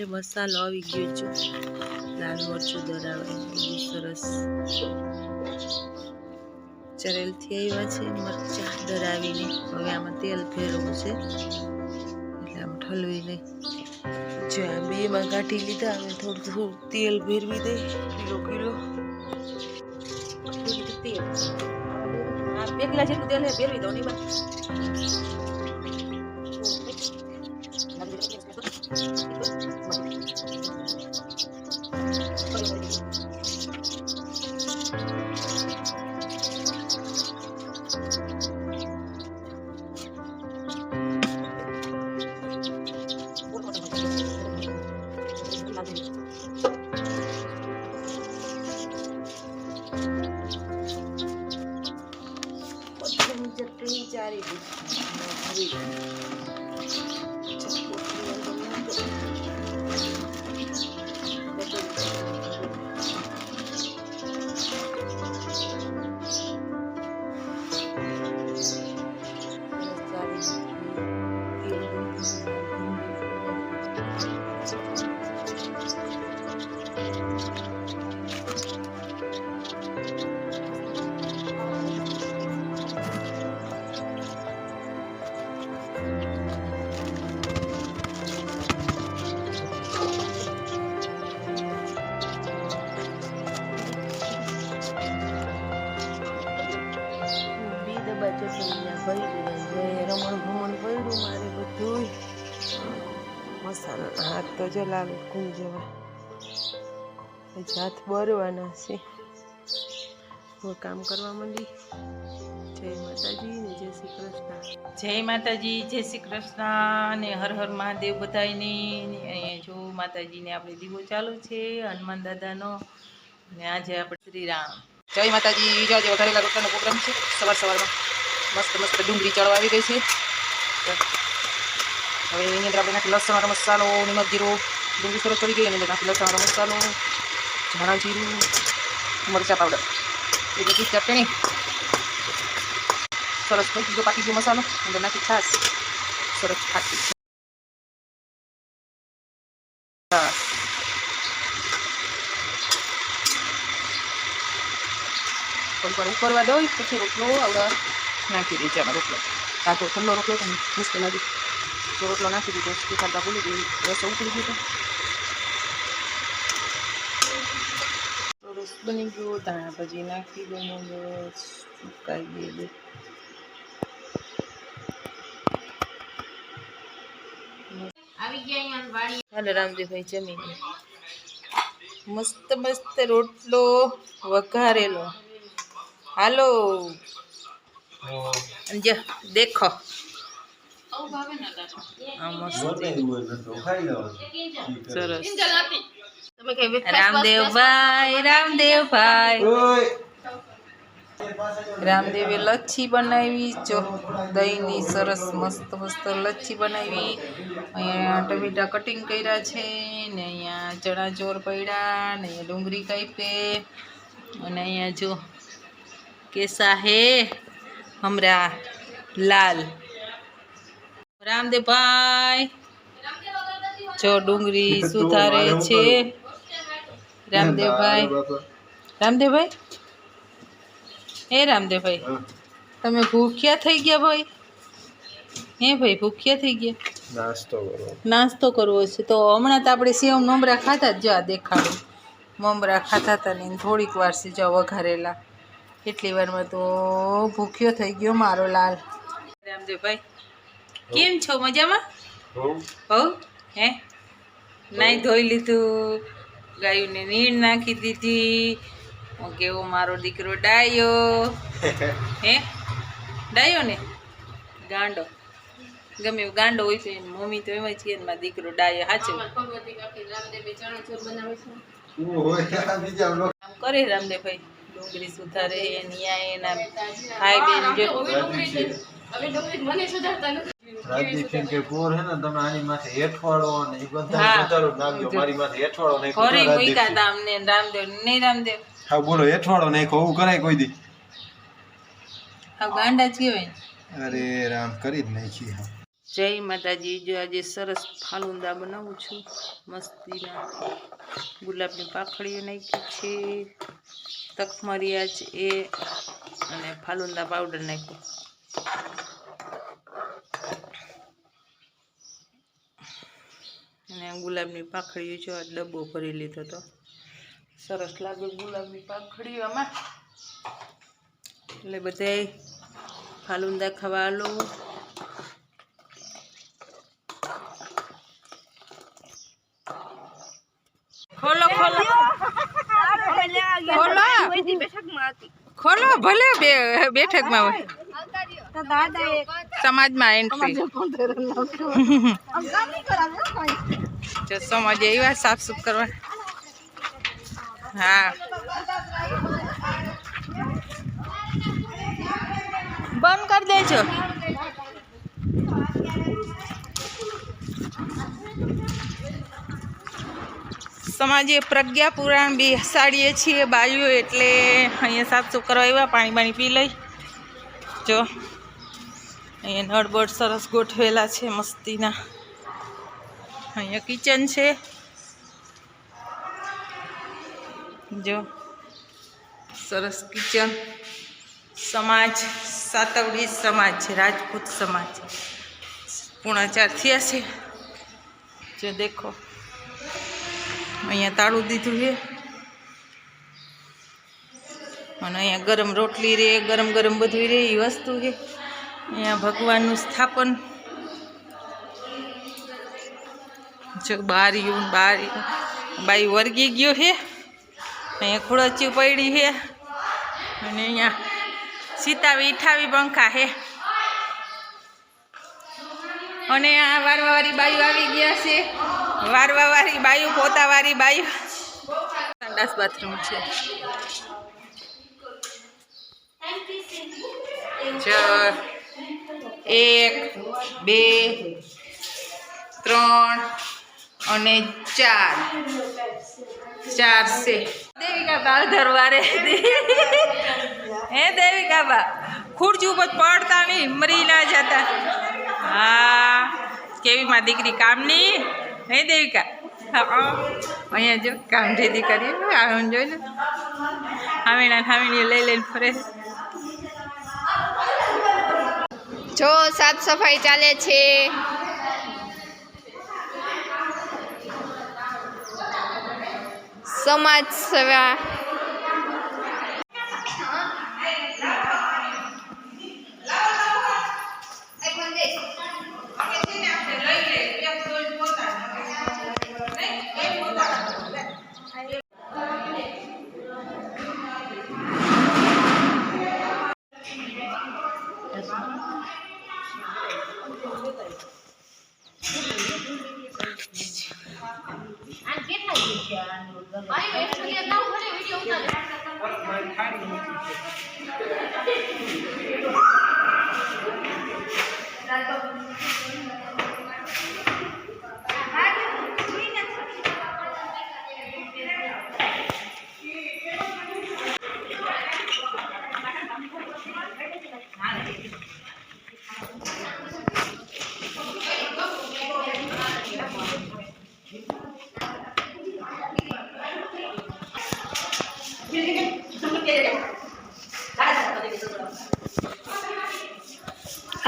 અરે મસાલો આવી ગયો છે. લાલ મરચું દરાવે બહુ સરસ ચરેલથી આવ્યા છે મરચા દરાવીને હવે આમાં તેલ ફેરવવું છે. એટલે આમ ઠલવીને જો આ બેમાં કાઢી લીધા અને થોડું થોડું તેલ ભેરવી દે. Kilo kilo. તેલ? આ જેટલું તેલ ભેરવી દો બા બધાની મસાલા હાથ તો જલાવે કુલ જેવા. પછી હાથ બરવાના છે. હું કામ કરવા માંડી. જય માતાજી ને જય શ્રી કૃષ્ણ. જય માતાજી જય શ્રી કૃષ્ણ અને હર હર મહાદેવ બધાયની. અહીંયા જો માતાજીને આપણે દીવો ચાલુ છે હનુમાન દાદાનો. અને આજે આપણે શ્રી રામ જય માતાજી જો આજે વઘારેલા રોટલાનો પ્રોગ્રામ છે. સવાર સવારમાં મસ્ત મસ્ત ડુંગળી ચડવા આવી ગઈ છે. હવે એની અંદર આપણે નાખી લસણ વાળો મસાલો નિમક જીરું ડુંગળી સરસ ચડી ગઈ એની અંદર નાખી લસણ વાળો મસાલો ધાણા જીરું મરચા પાવડર એ બધી ચટણી સરસ થઈ ગયો પાકી ગયો મસાલો અંદર નાખી છાશ સરસ ખાટી છાશ થોડીક વાર ઉકળવા દો પછી રોટલો આવડા નાખી દે છે આમાં રોટલો કાચો ઠંડો રોટલો તો મુશ્કેલ નથી જો રોટલો નાખી દીધો તીખાડતા ભૂલી ગઈ રસ ઉકળી ગયો સરસ બની ગયો ધાણા ભાજી નાખી દો બસ સુકાઈ દે હાલો રામદેવભાઈ જમી લે મસ્ત મસ્ત રોટલો વઘારેલો હાલો અને જો દેખો રામદેવભાઈ રામદેવે લચ્છી બનાવી, જો દહીંની સરસ મસ્ત મસ્ત લચ્છી બનાવી. અહીંયા ટમેટા કટિંગ કર્યા છે, ને અહીંયા ચણા ચોર પડ્યા, ને અહીંયા ડુંગળી કાપે, અને અહીંયા જો કેસા હે, હમરા લાલ. રામદેવભાઈ જો ડુંગળી સુધારે છે. રામદેવભાઈ. રામદેવભાઈ? હે રામદેવભાઈ તમે ભૂખ્યા થઈ ગયા ભાઈ. હે ભાઈ ભૂખ્યા થઈ ગયા. નાસ્તો કરવો નાસ્તો કરવો છે. તો હમણાં તો આપણે સેવ મમરા ખાતા જ જો આ દેખાડું. મમરા ખાતા હતા ને થોડીક વાર છે જો વઘારેલા. એટલી વારમાં તો ભૂખ્યો થઈ ગયો મારો લાલ. રામદેવભાઈ કેમ છો મજામાં? હો. હે નાઈ ધોઈ લીધું ગાયુંને નીણ નાખી દીધી. હું કેવો મારો દીકરો ડાયો? હે? ડાયો ને? ગાંડો. ગમે એવો ગાંડો હોય છે મમ્મી તો એમ જ કે મારો દીકરો ડાયો. સાચો? આમ કરે રામદેવભાઈ ડુંગળી સુધારે ન્યાય એના ભાઈ બેન જો. રાજદીપ કે પોર હે ને તમે આની માથે હેઠવાડો ને એ બધા હા. વધારો મારી માથે હેઠવાડો નાખ્યો ઘરે મૂક્યા હતા અમને રામદેવ નહીં રામદેવ. હા બોલો હેઠવાડો નાખ્યો એવું કરાય કોઈ દી. આ ગાંડા જ કહેવાય અરે રામ કરી જ નાખી હા. જય માતાજી જો આજે સરસ ફાલુંદા બનાવું છું. મસ્તીના ગુલાબની પાખડીઓ નાખી છે. તખમરિયા છે એ અને ફાલુંદા પાવડર નાખ્યો. અને ગુલાબની પાખડીઓ જો આ ડબ્બો ભરી લીધો તો. સરસ લાગે ગુલાબની પાખડીઓ આમાં. એટલે બધાય ફાલુંદા ખાવા આલો. ખોલો ખોલો. ખોલો. ભલે બેઠકમાં હોય. સમાજમાં એન્ટ્રી જો સમાજ એવા સાફ સુફ કરવા. હા. બંધ કરી દેજો. સમાજે પ્રજ્ઞા પુરાણ બેસાડીએ છીએ બાયું એટલે અહીંયા સાફ સુફ કરવા આવ્યા પાણી બાણી પી લઈ. જો. અહીંયા નળબડ સરસ ગોઠવેલા છે, મસ્તીના. અહીંયા કિચન છે. જો, સરસ કિચન સમાજ, સાતવડી સમાજ છે રાજપૂત સમાજ. પૂર્ણાચાર થયા છે. જો દેખો, અહીંયા તાળું દીધું છે. અને અહીંયા ગરમ રોટલી રે, ગરમ ગરમ બધું રે એ વસ્તુ છે. અહીંયા ભગવાનનું સ્થાપન જો બારીયું બારી બાઈ વર્ગી ગયો છે અહીંયા ખુડચી પડી છે અને અહીંયા સીતાવી ઈઠાવી પંખા છે અને આ વારવાવાળી બાયું આવી ગયા છે. વારવાવાળી બાયું પોતાવાળી બાયું સંડાસ બાથરૂમ છે. ચાર, એક, બે, ત્રણ અને ચાર. ચાર છે. દેવિકા બા ધરવારે હે દેવિકા બા ખુરજી ઉપર પડતા નહીં મરી ના જતા. હા કેવી માં દીકરી કામની? હે દેવિકા? અહીંયા જો કામ ઢેદી કરી આમ જોઈ હામીની લઈ લઈને ફરે. જો સાફ સફાઈ ચાલે છે. સમાજ સેવા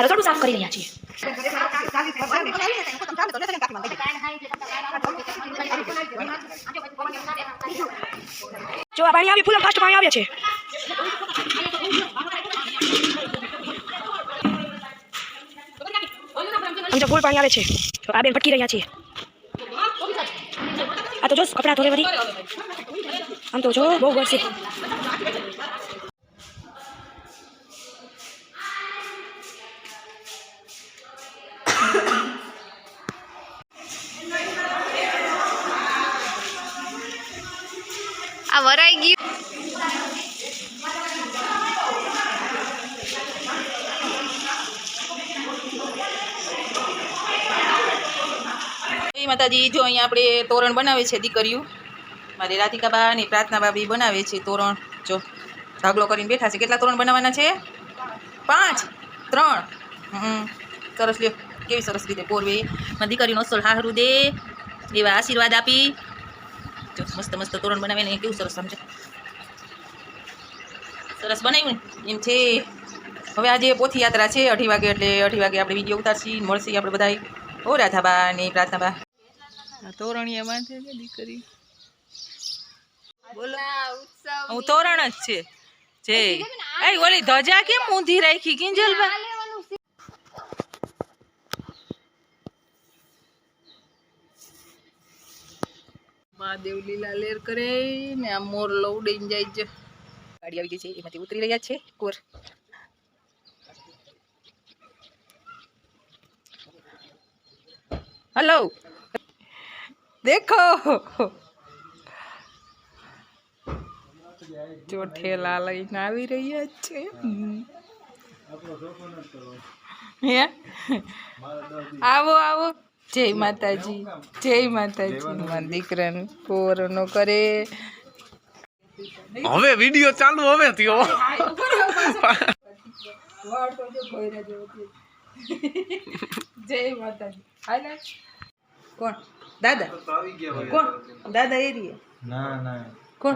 રસોડું સાફ કરી રહ્યા છીએ. જો આ પાણી આવી, ફૂલ ફાસ્ટ પાણી આવે છે. આમ જો ફૂલ પાણી આવે છે. આ બેન ભટકી રહ્યા છીએ. આ તો જો કપડાં ધોરે વળી. આમ તો જો બહુ ગરશે આ વરાઈ ગયું. માતાજી, જો અહીંયા આપણે તોરણ બનાવે છે દીકરીઓ. મારી રાધિકાબા અને પ્રાર્થના બી બનાવે છે તોરણ. જો, ઢગલો કરીને બેઠા છે. કેટલા તોરણ બનાવવાના છે? પાંચ, ત્રણ. હમ, સરસ લ્યો. કેવી સરસ રીતે પોરવે દીકરીનો અસલ હારું દે. એવા આશીર્વાદ આપી. મસ્ત મસ્ત તોરણ બનાવીને કેવું સરસ સમજે સરસ બનાવ્યું ને? એમ છે. હવે આજે પોથી યાત્રા છે અઢી વાગે એટલે અઢી વાગે આપણે વીડિયો ઉતારશી મળશી આપણે બધા ઓ રાધાબા ને પ્રાર્થનાબા છે દીકરી? બોલો. હું તોરણ જ છે. જે. એ ઓલી ધજા કેમ ઊંધી રાખી? કિંજલબા. મહાદેવ લીલા લેર કરે ને આ મોર લવડીને જાય ગાડી આવી ગઈ છે, એમાંથી ઉતરી રહ્યા છે, કોર. હલો દેખો. જો લઈને આવી રહ્યા છે. આવો આવો. જય માતાજી જય માતાજી. મારા દીકરાને પોરનો કરે. હવે વીડિયો ચાલુ હવે થયો. જય માતાજી. હાલે કોણ? દાદા. કોણ? દાદા એ રીએ? ના ના. કોણ.